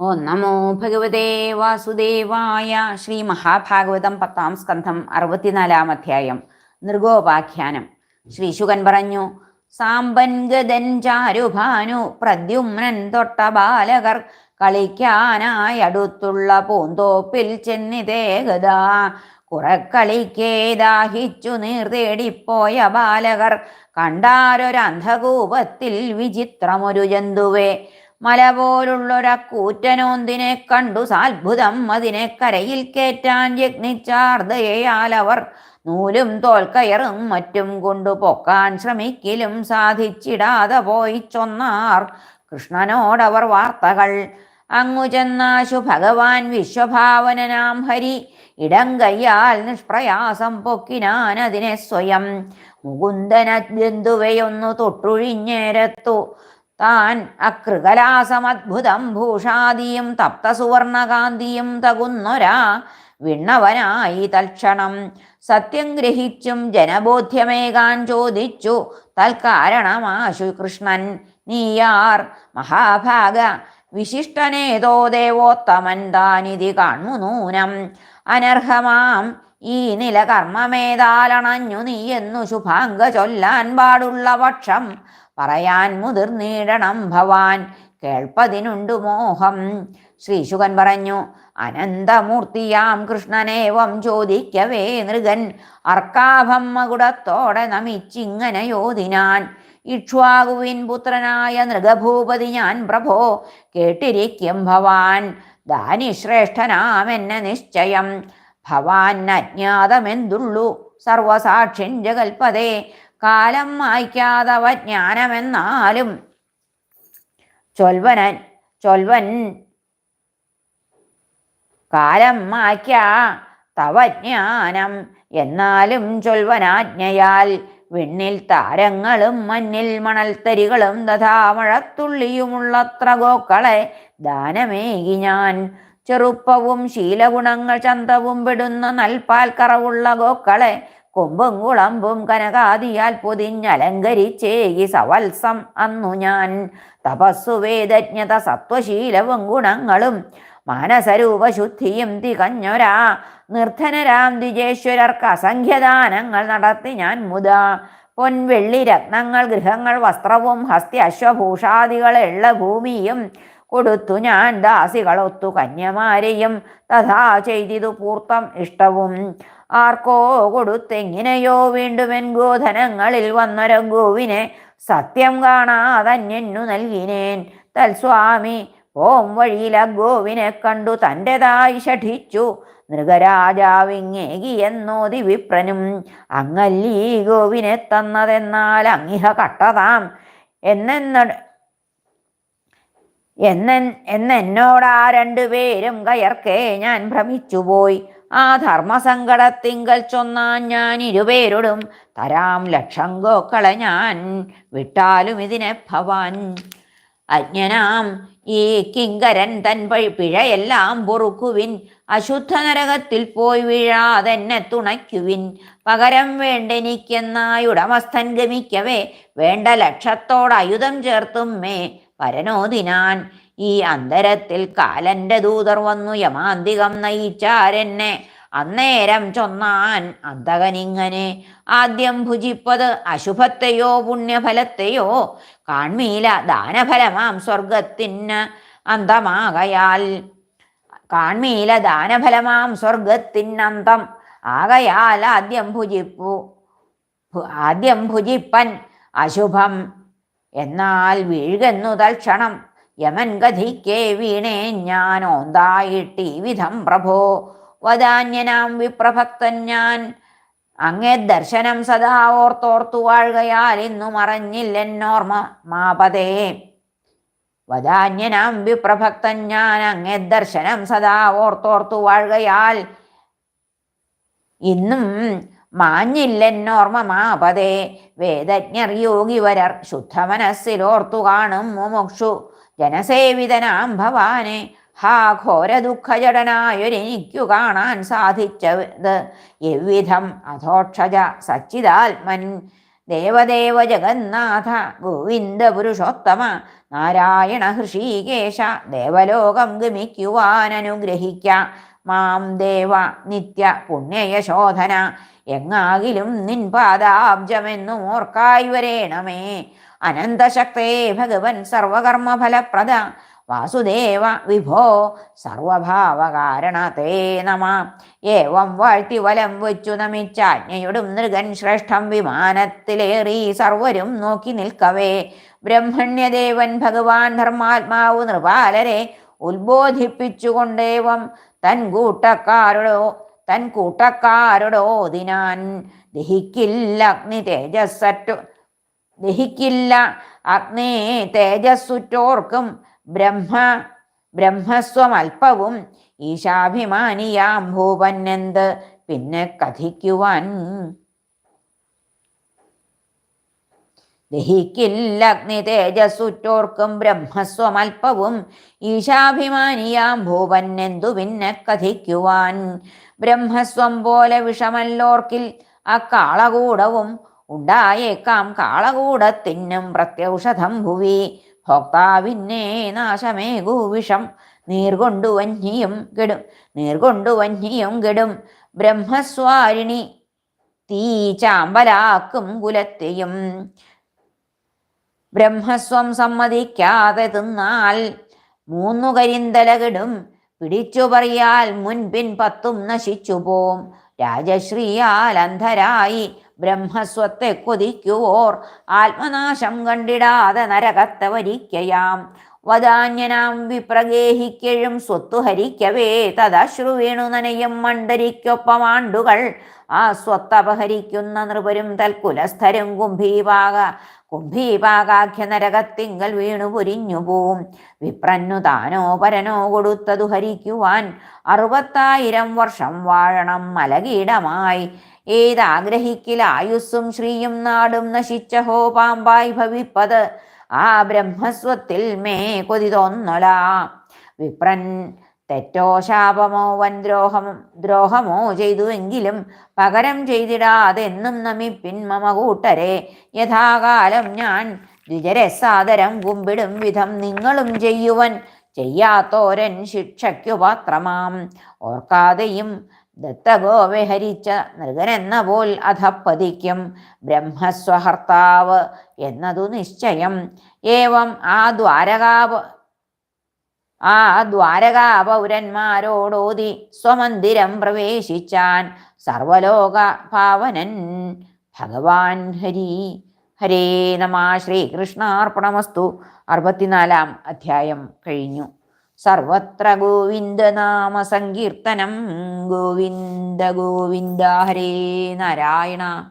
ഓ നമോ ഭഗവതേ വാസുദേവായ ശ്രീ മഹാഭാഗവതം പത്താം സ്കന്ധം അറുപത്തിനാലാം അധ്യായം നൃഗോപാഖ്യാനം ശ്രീ ശുകൻ പറഞ്ഞു സാമ്പൻ ഗതൻ ചാരുഭാനു പ്രദ്യുമ്നൻ തൊട്ട ബാലകർ കളിക്കാനായി അടുത്തുള്ള പൂന്തോപ്പിൽ ചെന്നിതേ ഗതാ കുറക്കളിക്കേ ദാഹിച്ചു നീർതേടിപ്പോയ ബാലകർ കണ്ടാരൊരന്ധകൂപത്തിൽ വിചിത്രമൊരു ജന്തുവേ. മല പോലുള്ളൊരക്കൂറ്റനോന്തിനെ കണ്ടു സാത്ഭുതം അതിനെ കരയിൽ കേറ്റാൻ യജ്ഞിച്ചാർദയാൽ അവർ നൂലും തോൽക്കയറും മറ്റും കൊണ്ടു പൊക്കാൻ ശ്രമിക്കിലും സാധിച്ചിടാതെ പോയി ചൊന്നാർ. കൃഷ്ണനോടവർ വാർത്തകൾ. അങ്ങു ചെന്നാശു ഭഗവാൻ വിശ്വഭാവനനാം ഹരി. ഇടം കയ്യാൽ നിഷ്പ്രയാസം പൊക്കിനാൻ അതിനെ സ്വയം. മുകുന്ദന ജന്തുവയൊന്നു തൊട്ടുഴിഞ്ഞേരത്തു. താൻ അകൃകലാസമദ്ഭുതം ഭൂഷാദിയും തപ്തസുവർണകാന്തിയും തകുന്നൊരാ വിണ്ണവനായി തൽക്ഷണം. സത്യം ഗ്രഹിച്ചും ജനബോധ്യമേകാൻ ചോദിച്ചു തൽക്കാരണമാശു കൃഷ്ണൻ നീയാർ മഹാഭാഗ വിശിഷ്ടനേതോ ദേവോത്തമൻ താനിതി കാണു നൂനം. അനർഹമാം ഈ നില കർമ്മമേതാലണഞ്ഞു നീയെന്നു ശുഭാംഗ ചൊല്ലാൻ പാടുള്ള പക്ഷം പറയാൻ മുതിർന്നീടണം ഭവാൻ. കേൾപ്പതിനുണ്ടു മോഹം. ശ്രീശുകൻ പറഞ്ഞു അനന്തമൂർത്തിയാം കൃഷ്ണനേവം ചോദിക്കവേ നൃഗൻ. അർക്കാഭം മകുടത്തോടെ നമിച്ചിങ്ങനെ യോധിനാൻ. ഇക്ഷ്വാകുവിൻ പുത്രനായ നൃഗഭൂപതി ഞാൻ പ്രഭോ. കേട്ടിരിക്കും ഭവാൻ. ദാനിശ്രേഷ്ഠനാമെന്ന നിശ്ചയം. ഭവാൻ അജ്ഞാതമെന്തുള്ളൂ? സർവസാക്ഷിൻ ജഗൽപതേ. കാലം മായ്ക്കാതവ ജ്ഞാനമെന്നാലും ചൊൽവനൻ ചൊൽവൻ കാലം മായ്ക്കാ തവജ്ഞാനം എന്നാലും ചൊൽവനാജ്ഞയാൽ വിണ്ണിൽ താരങ്ങളും മഞ്ഞിൽ മണൽത്തരികളും തഥാ മഴത്തുള്ളിയുമുള്ളത്ര ഗോക്കളെ ദാനമേകി ഞാൻ. ചെറുപ്പവും ശീലഗുണങ്ങൾ ചന്തവും പെടുന്ന നൽപാൽ കറവുള്ള ഗോക്കളെ കൊമ്പും കുളമ്പും കനകാദിയാൽ പൊതിഞ്ഞലങ്കരിച്ചേകി സവത്സം. അന്നു ഞാൻ തപസ്സു വേദജ്ഞത സത്വശീലവും ഗുണങ്ങളും മാനസരൂപശുദ്ധിയും തികഞ്ഞൊരാ. നിർധനരാം ദ്വിജേശ്വരർക്ക് അസംഖ്യദാനങ്ങൾ നടത്തി ഞാൻ മുതാ. പൊൻവെള്ളി രത്നങ്ങൾ ഗൃഹങ്ങൾ വസ്ത്രവും ഹസ്തി അശ്വഭൂഷാദികളുള്ള ഭൂമിയും കൊടുത്തു ഞാൻ. ദാസികളൊത്തു കന്യമാരെയും തഥാ ചെയ്തിതു പൂർത്തം ഇഷ്ടവും. ആർക്കോ കൊടുത്തെങ്ങനെയോ വീണ്ടും എൻ ഗോധനങ്ങളിൽ വന്നൊര ഗോവിനെ സത്യം കാണാതന്യന്നു നൽകിനേൻ. തൽസ്വാമി ഓം വഴിയില ഗോവിനെ കണ്ടു തന്റെതായി ഷഠിച്ചു നൃഗരാജാവിങ്ങേകി എന്നോതി വിപ്രനും അങ്ങല്ലീ ഗോവിനെ തന്നതെന്നാൽ അങ്ങിഹ കട്ടതാം. എന്നെന്ന എന്നെൻ ആ രണ്ടുപേരും കയർക്കേ ഞാൻ ഭ്രമിച്ചുപോയി. ആ ധർമ്മസങ്കടത്തിങ്കൽ ചൊന്നാൻ ഞാൻ ഇരുപേരോടും തരാം ലക്ഷം ഗോക്കളെ ഞാൻ വിട്ടാലും ഇതിനെ ഭവാൻ. അജ്ഞനാം ഈ കിങ്കരൻ തൻ പഴി പിഴയെല്ലാം പൊറുക്കുവിൻ അശുദ്ധ നരകത്തിൽ പോയി വീഴാതെന്നെ തുണയ്ക്കുവിൻ. പകരം വേണ്ടെനിക്കെന്നായുടമസ്ഥൻ ഗമിക്കവേ വേണ്ട ലക്ഷത്തോട് ആയുധം ചേർത്തും മേ പരനോദിനാൻ ഈ അന്തരത്തിൽ കാലന്റെ ദൂതർ വന്നു യമാന്തികം നയിച്ചാരെന്നെ. അന്നേരം ചൊന്നാൻ അന്തകനിങ്ങനെ ആദ്യം ഭുജിപ്പത് അശുഭത്തെയോ പുണ്യഫലത്തെയോ? കാൺമീല ദാനഫലമാം സ്വർഗത്തിന് അന്തമാകയാൽ. കാൺമീല ദാനഫലമാം സ്വർഗത്തിനന്തം ആകയാൽ ആദ്യം ഭുജിപ്പു ആദ്യം ഭുജിപ്പൻ അശുഭം എന്നാൽ വീഴുകെന്നു തൽക്ഷണം യമൻ ഗതിക്കേ വീണേ ഞാൻ ഈ വിധം പ്രഭോ. വദാന്യനാം വിപ്രഭക്തൻ ഞാൻ. അങ്ങേ ദർശനം സദാ ഓർത്തോർത്തു വാഴുകയാൽ ഇന്നു മറഞ്ഞില്ലെന്നോർമ്മ മാപതേ. വദാന്യനാം വിപ്രഭക്തൻ ഞാൻ. അങ്ങേ ദർശനം സദാ ഓർത്തോർത്തു വാഴുകയാൽ ഇന്നും മാഞ്ഞില്ലെന്നോർമ്മ മാപതേ വേദജ്ഞർ യോഗിവരർ ശുദ്ധമനസ്സിലോർത്തു കാണും മുമുക്ഷു ജനസേവിതനാം ഭവാനെ ഹാ ഘോര ദുഃഖജടനായൊരെനിക്കു കാണാൻ സാധിച്ചത്. എവിധം അധോക്ഷജ സച്ചിദാത്മൻ ദേവദേവ ജഗന്നാഥ ഗോവിന്ദ പുരുഷോത്തമ നാരായണ ഹൃഷീകേശ ദേവലോകം ഗമിക്കുവാൻ അനുഗ്രഹിക്ക മാം ദേവ നിത്യ പുണ്യയശോധന എങ്ങാകിലും നിൻ പാദാബ്ജമെന്നും ഓർക്കായി വരേണമേ. അനന്തശക്തേ ഭഗവൻ സർവകർമ്മഫലപ്രദ. വാസുദേവ വിഭോ സർവഭാവകാരണ തേ നമ. ഏവം വാഴ്ത്തി വലം വെച്ചു നമിച്ചാജ്ഞയോടും നൃഗൻ ശ്രേഷ്ഠം വിമാനത്തിലേറി സർവരും നോക്കി നിൽക്കവേ. ബ്രഹ്മണ്യദേവൻ ഭഗവാൻ ധർമാത്മാവ് നൃപാലരെ ഉത്ബോധിപ്പിച്ചുകൊണ്ടേവം തൻ കൂട്ടക്കാരോടോ തൻ കൂട്ടക്കാരോടോ ദിനാൻ ദഹിക്കില്ല അഗ്നി തേജസ്സറ്റു ദഹിക്കില്ല അഗ്നി തേജസ്സുറ്റോർക്കും ബ്രഹ്മ ബ്രഹ്മസ്വമൽപ്പവും ഈശാഭിമാനിയാം ഭൂപന്നെന്ത് പിന്നെ കഥിക്കുവാൻ ദഹിക്കില്ല അഗ്നി തേജസ്സുറ്റോർക്കും ബ്രഹ്മസ്വമൽപ്പവും. ഈശാഭിമാനിയാം ഭൂപന്നെന്തു പിന്നെ കഥിക്കുവാൻ. ബ്രഹ്മസ്വം പോലെ വിഷമല്ലോർക്കിൽ അക്കാളകൂടവും ഉണ്ടായേക്കാം. കാളകൂടത്തിന്നും പ്രത്യൗഷധം ഭുവി. ഭോക്താവിന്നേ നാശമേകൂ വിഷം. നീർകൊണ്ടു വന്യയും കെടും. നീർകൊണ്ടു വന്യയും കെടും. ബ്രഹ്മസ്വാരിണി തീ ചാമ്പലാക്കും കുലത്തെയും. ബ്രഹ്മസ്വം സമ്മതിക്കാതെ തിന്നാൽ മൂന്നു കരിന്തലകിടും പിടിച്ചു പറയാൽ മുൻപിൻ പത്തും നശിച്ചു പോം രാജശ്രീയാൽ അന്ധരായി ബ്രഹ്മസ്വത്തെ കൊതിക്കുവോർ. ആത്മനാശം കണ്ടിടാതെ നരകത്തെ വരിക്കയാം. വദാന്യനാം വിപ്രഗേഹിക്കഴും സ്വത്തു ഹരിക്കവേ. തദശ്രുവേണു നനയും മണ്ടരിക്കൊപ്പമാണ്ടുകൾ ആ സ്വത്തപഹരിക്കുന്ന നൃപരും തൽക്കുലസ്ഥരും കുംഭീപാക കുംഭീപാകാഖ്യ നരകത്തിങ്കൽ വീണു പൊരിഞ്ഞു പോവും. വിപ്രന്നു താനോ പരനോ കൊടുത്തതു ഹരിക്കുവാൻ അറുപത്തായിരം വർഷം വാഴണം മലകീടമായി. ഏതാഗ്രഹിക്കിൽ ആയുസ്സും ശ്രീയും നാടും നശിച്ചഹോ പാമ്പായി ഭവിപ്പത്. ആ ബ്രഹ്മസ്വത്തിൽ മേ കൊതി തോന്നലാ വിപ്രൻ തെറ്റോ ശാപമോ വൻ ദ്രോഹമോ ദ്രോഹമോ ചെയ്തുവെങ്കിലും പകരം ചെയ്തിടാതെന്നും നമിപ്പിൻ മമ കൂട്ടരെ. യഥാകാലം ഞാൻ ദ്വിജരസാദരം കുമ്പിടും വിധം നിങ്ങളും ചെയ്യുവൻ ചെയ്യാത്തോരൻ ശിക്ഷയ്ക്കു പാത്രമാം. ഓർക്കാതെയും ദത്തഗോവിഹരിച്ച നൃഗനെന്ന പോൽ അധപ്പതിക്കും. ബ്രഹ്മസ്വഹർത്താവ് എന്നതു നിശ്ചയം. ഏവം ആ ദ്വാരകാപ ആ ദ്വാരകാ പൗരന്മാരോടോതി സ്വമന്ദിരം പ്രവേശിച്ചാൻ സർവലോക പാവനൻ ഭഗവാൻ ഹരി. ഹരേ നമ. ശ്രീകൃഷ്ണാർപ്പണമസ്തു. അറുപത്തിനാലാം അധ്യായം കഴിഞ്ഞു. സർവത്ര ഗോവിന്ദനാമ സങ്കീർത്തനം. ഗോവിന്ദ ഗോവിന്ദ ഹരേ നാരായണ.